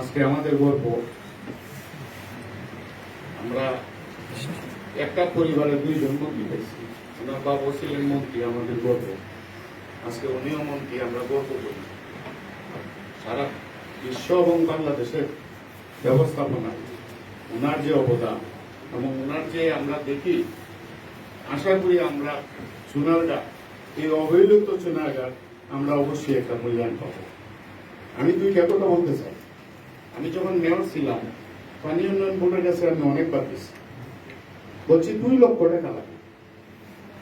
আজকে আমাদের গল্প, আমরা একটা পরিবারের দুইজন মন্ত্রী পাইছি ওনার বাবা ছিলেন মন্ত্রী আমাদের গর্ব আজকে উনিও মন্ত্রী, আমরা গর্ব করি। সারা বিশ্ব এবং বাংলাদেশের ব্যবস্থাপনায় ওনার যে অবদান এবং ওনার যে আমরা দেখি, আশা করি আমরা সোনারগা এই অবহেলিত সোনারগার আমরা অবশ্যই একটা মূল্যায়ন পাবো আমি দুইটা কথা বলতে চাই। আমি যখন মেয়র ছিলাম, পানি উন্নয়ন বোর্ডের কাছে আমি অনেকবার গেছি। বলছি, দুই লক্ষ টাকা লাগে।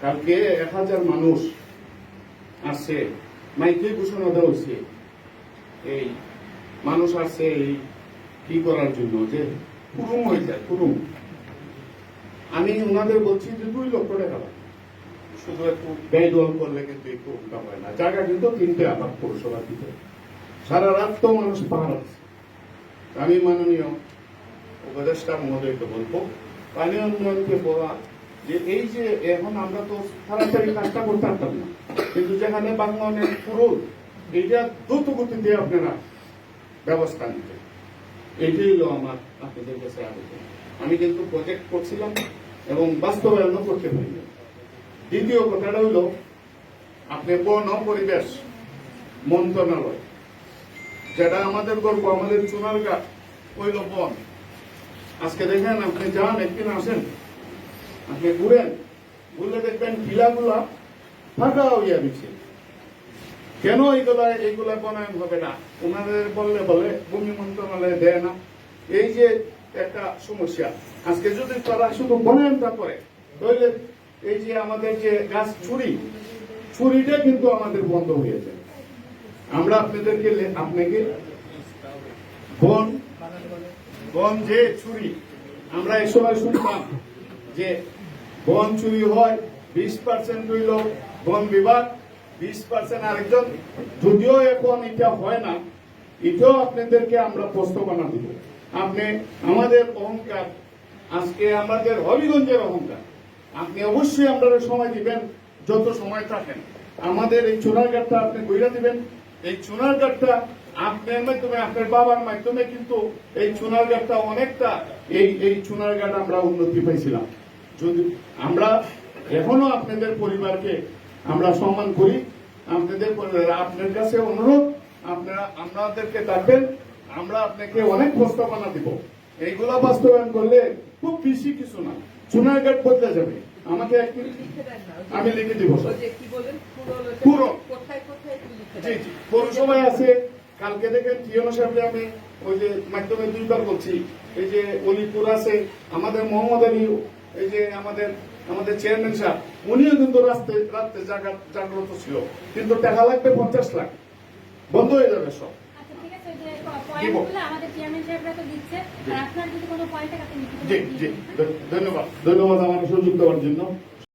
কালকে এক হাজার মানুষ আসছে, মাইকে ঘোষণা দেওয়া হয়েছে, এই মানুষ আসছে, এই কি করার জন্য যে কুরুম হয়ে যায় কুরুম আমি ওনাদের বলছি যে, দুই লক্ষ টাকা লাগে। শুধু একটু ব্যয়দল করলে কিন্তু একটু উল্টা হয় না। জায়গা কিন্তু কিনতে আবার পৌরসভা দিতে সারা রাত তো মানুষ পাহাড় আমি মাননীয় উপদেষ্টা মহোদয়কে বলব, পানি উন্নয়নকে বলা যে এই যে এখন আমরা তো তাড়াতাড়ি কাজটা করতে পারতাম না। কিন্তু যেখানে বাংলাদেশের পুরো এইটা দ্রুত গতিতে আপনারা ব্যবস্থা নিতে। এইটাই হলো আমার আপনাদের কাছে আবেদন। আমি কিন্তু প্রজেক্ট করছিলাম এবং বাস্তবায়নও করতে পারিনি। দ্বিতীয় কথাটা হইল আপনি বন পরিবেশ মন্ত্রণালয়। যেটা আমাদের গর্ব আমাদের চুনারঘাট হইল বন। আজকে দেখেন, আপনি যান, একদিন আসেন, আপনি ঘুরেন, ঘুরলে দেখবেন টিলাগুলা ফাঁকা হইয়া দিচ্ছে কেন এইগুলা এইগুলা বনায়ন হবে না? ওনাদের বললে বলে, ভূমি মন্ত্রণালয় দেয় না। এই যে একটা সমস্যা। আজকে যদি তারা শুধু বনায়নটা করে, তাহলে এই যে আমাদের যে গাছ ছুরি, ছুরিটা কিন্তু আমাদের বন্ধ হয়ে যায়। আমরা আপনাদেরকে আপনাকে বন বন যে ছুরি, আমরা এই সময় শুনতাম যে বন চুরি হয়, বিশ পার্সেন্ট হইল বন বিভাগ, বিশ পার্সেন্ট আরেকজন। যদিও এখন এটা হয় না, এটাও আপনাদেরকে আমরা প্রস্তাবনা দিব। আপনি আমাদের অহংকার, আজকে আমাদের হবিগঞ্জের অহংকার আপনি অবশ্যই আপনারা সময় দিবেন, যত সময় থাকেন। আমাদের এই চুনারঘাটটা আপনি কইরা দিবেন। এই চুনারঘাটটা আপনার মাধ্যমে, আপনার বাবার মাধ্যমে কিন্তু এই চুনারঘাটটা অনেকটা এই এই চুনারঘাট আমরা উন্নতি পাইছিলাম। যদি আমরা এখনও আপনাদের পরিবারকে আমরা সম্মান করি, আপনাদের পরিবার আপনার কাছে অনুরোধ, আপনারা, আমাদেরকে ডাকবেন, আমরা আপনাকে অনেক প্রস্তাবনা দিব। এইগুলা বাস্তবায়ন করলে খুব বেশি কিছু না। চুনারঘাট বদলে যাবে। আমাকে এক মিনিট আমি লিখে দিব পুরো। জি পৌরসভায় আছে, কালকে দেখেন টিএনও সাহেবকে আমি ওই যে মাধ্যমে দুইবার বলছি, এই যে অলিপুর আছে, আমাদের মোহাম্মদ আলী, এই যে আমাদের আমাদের চেয়ারম্যান সাহেব, উনিও কিন্তু রাস্তায়, রাত্রে জাগা- জাগ্রত ছিল। কিন্তু টাকা লাগবে পঞ্চাশ লাখ। বন্ধ হয়ে যাবে সব। ধন্যবাদ। ধন্যবাদ আমার সুযোগ দেওয়ার জন্য।